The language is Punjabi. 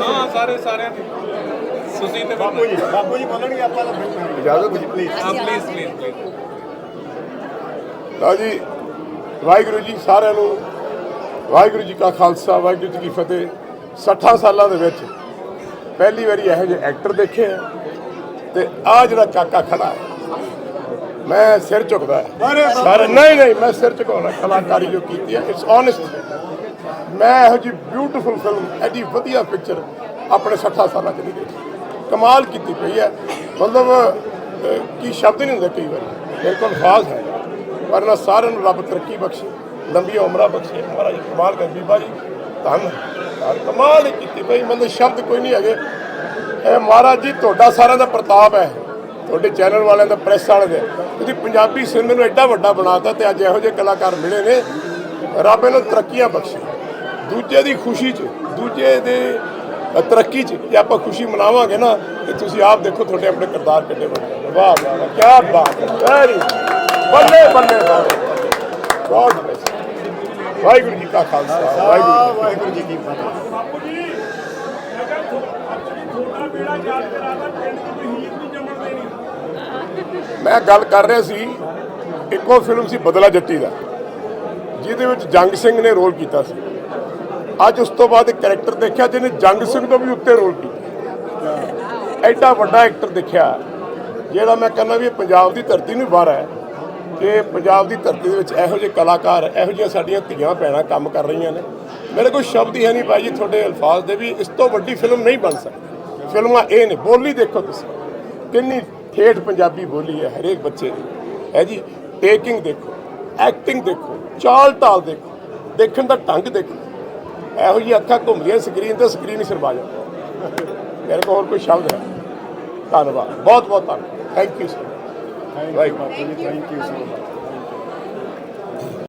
ਹਾਂ ਸਾਰੇ ਸਾਰਿਆਂ ਦੀ। ਸੁਸੀ ਤੇ ਬਾਪੂ ਜੀ ਬਾਪੂ ਜੀ ਬੋਲਣਗੇ ਆਪਾਂ ਤਾਂ ਫਿਰ ਇਜਾਜ਼ਤ ਜੀ। ਪਲੀਜ਼ ਹਾਂ ਪਲੀਜ਼ ਪਲੀਜ਼ ਪਲੀਜ਼ ਲਓ ਜੀ ਵਾਹਿਗੁਰੂ ਜੀ ਸਾਰਿਆਂ ਨੂੰ ਵਾਹਿਗੁਰੂ ਜੀ ਕਾ ਖਾਲਸਾ ਵਾਹਿਗੁਰੂ ਜੀ ਕੀ ਫਤਿਹ। 60 ਸਾਲਾਂ ਦੇ ਵਿੱਚ ਪਹਿਲੀ ਵਾਰੀ ਇਹੋ ਜਿਹੇ ਐਕਟਰ ਦੇਖੇ ਤੇ ਆ ਜਿਹੜਾ ਕਾਕਾ ਖੜਾ ਹੈ ਮੈਂ ਸਿਰ ਝੁਕਦਾ। ਸਾਰੇ ਨਹੀਂ ਨਹੀਂ ਮੈਂ ਸਿਰ ਝੁਕਾਉਣਾ ਕਲਾਕਾਰੀ ਜੋ ਕੀਤੀ ਹੈ ਇਟਸ ਓਨੈਸਟ ਮੈਂ ਇਹੋ ਜੀ ਬਿਊਟੀਫੁਲ ਫਿਲਮ ਐਡੀ ਵਧੀਆ ਪਿਕਚਰ ਆਪਣੇ 60 ਸਾਲਾਂ ਚ ਨਹੀਂ ਦੇਖੀ। ਕਮਾਲ ਕੀਤੀ ਪਈ ਹੈ। ਮਤਲਬ ਕੀ ਸ਼ਬਦ ਨਹੀਂ ਹੁੰਦੇ ਕਈ ਵਾਰੀ। ਮੇਰੇ ਕੋਲ ਅਲਫਾਜ਼ ਹੈ। ਪਰ ਨਾ ਸਾਰਿਆਂ ਨੂੰ ਰੱਬ ਤਰੱਕੀ ਬਖਸ਼ੇ, ਲੰਬੀਆਂ ਉਮਰਾਂ ਬਖਸ਼ੇ। ਮਹਾਰਾਜ ਕਮਾਲ ਕਰ, ਬੀਬਾ ਜੀ, ਧੰਨ ਯਾਰ ਕਮਾਲ ਹੀ ਕੀਤੀ ਪਈ। ਮਤਲਬ ਸ਼ਬਦ ਕੋਈ ਨਹੀਂ ਹੈਗੇ। ਇਹ ਮਹਾਰਾਜ ਜੀ, ਤੁਹਾਡਾ ਸਾਰਿਆਂ ਦਾ ਪ੍ਰਤਾਪ ਹੈ। ਤੁਹਾਡੇ ਚੈਨਲ ਵਾਲਿਆਂ ਦਾ, ਪ੍ਰੈਸ ਵਾਲਿਆਂ ਦਾ। ਤੁਸੀਂ ਪੰਜਾਬੀ ਸਿਨੇਮੇ ਨੂੰ ਐਡਾ ਵੱਡਾ ਬਣਾਤਾ ਤੇ ਅੱਜ ਇਹੋ ਜਿਹੇ ਕਲਾਕਾਰ ਮਿਲੇ ਨੇ। ਰੱਬ ਇਹਨਾਂ ਤਰੱਕੀਆਂ ਬਖਸ਼ੇ। ਦੂਜੇ ਦੀ ਖੁਸ਼ੀ 'ਚ ਦੂਜੇ ਦੇ ਤਰੱਕੀ 'ਚ ਜੇ ਆਪਾਂ ਖੁਸ਼ੀ ਮਨਾਵਾਂਗੇ ਨਾ ਤੇ ਤੁਸੀਂ ਆਪ ਦੇਖੋ ਤੁਹਾਡੇ ਆਪਣੇ ਕਿੰਨੇ ਬਣੇ ਵਾਹ ਵਾਹ ਵਾਹ ਕੀ ਬਾਤ ਹੈ। ਵੈਰੀ ਬੱਲੇ ਬੱਲੇ ਬlesਸ ਵਾਹਿਗੁਰੂ ਜੀ ਕਾ ਖਾਲਸਾ ਵਾਹਿਗੁਰੂ ਜੀ ਜੀ ਕੀ ਫਤਿਹ। ਮੈਂ ਗੱਲ ਕਰ ਰਿਹਾ ਸੀ ਇੱਕੋ ਫਿਲਮ ਸੀ ਬਦਲਾ ਜੱਟੀ ਦਾ ਜਿਹਦੇ ਵਿੱਚ ਜੰਗ ਸਿੰਘ ਨੇ ਰੋਲ ਕੀਤਾ ਸੀ। ਅੱਜ ਉਸ ਤੋਂ ਬਾਅਦ ਇੱਕ ਕੈਰੈਕਟਰ ਦੇਖਿਆ ਜਿਹਨੇ ਜੰਗ ਸਿੰਘ ਤੋਂ ਵੀ ਉੱਤੇ ਰੋਲ ਕੀਤਾ। ਐਡਾ ਵੱਡਾ ਐਕਟਰ ਦੇਖਿਆ। ਜਿਹੜਾ ਮੈਂ ਕਹਿੰਦਾ ਵੀ ਇਹ ਪੰਜਾਬ ਦੀ ਧਰਤੀ ਨੂੰ ਬਾਹਰ ਹੈ ਕਿ ਪੰਜਾਬ ਦੀ ਧਰਤੀ ਦੇ ਵਿੱਚ ਇਹੋ ਜਿਹੇ ਕਲਾਕਾਰ, ਇਹੋ ਜਿਹੀਆਂ ਸਾਡੀਆਂ ਧੀਆਂ ਭੈਣਾਂ ਕੰਮ ਕਰ ਰਹੀਆਂ ਨੇ। ਮੇਰੇ ਕੋਲ ਸ਼ਬਦ ਹੀ ਹੈ ਨਹੀਂ ਭਾਈ ਜੀ ਤੁਹਾਡੇ ਅਲਫਾਜ਼ ਦੇ ਵੀ ਇਸ ਤੋਂ ਵੱਡੀ ਫਿਲਮ ਨਹੀਂ ਬਣ ਸਕਦੀ। ਫਿਲਮਾਂ ਇਹ ਨੇ, ਬੋਲੀ ਦੇਖੋ ਤੁਸੀਂ। ਕਿੰਨੀ ਠੇਠ ਪੰਜਾਬੀ ਬੋਲੀ ਹੈ ਹਰੇਕ ਬੱਚੇ ਦੀ। ਹੈ ਜੀ ਟੇਕਿੰਗ ਦੇਖੋ ਐਕਟਿੰਗ ਦੇਖੋ ਚਾਲ ਢਾਲ ਦੇਖੋ, ਦੇਖਣ ਦਾ ਢੰਗ ਦੇਖੋ। ਇਹੋ ਜਿਹੀ ਅੱਖਾਂ ਘੁੰਮਦੀਆਂ ਸਕਰੀਨ ਤੇ ਸਕਰੀਨ ਹੀ ਸਰਵਾ ਜਾਂਦੀ ਮੇਰੇ ਕੋਲ ਹੋਰ ਕੋਈ ਸ਼ਬਦ ਹੈ? ਧੰਨਵਾਦ। ਬਹੁਤ ਬਹੁਤ ਧੰਨਵਾਦ thank you sir thank you ਜੀ ਥੈਂਕ ਯੂ ਸੋ ਮਚ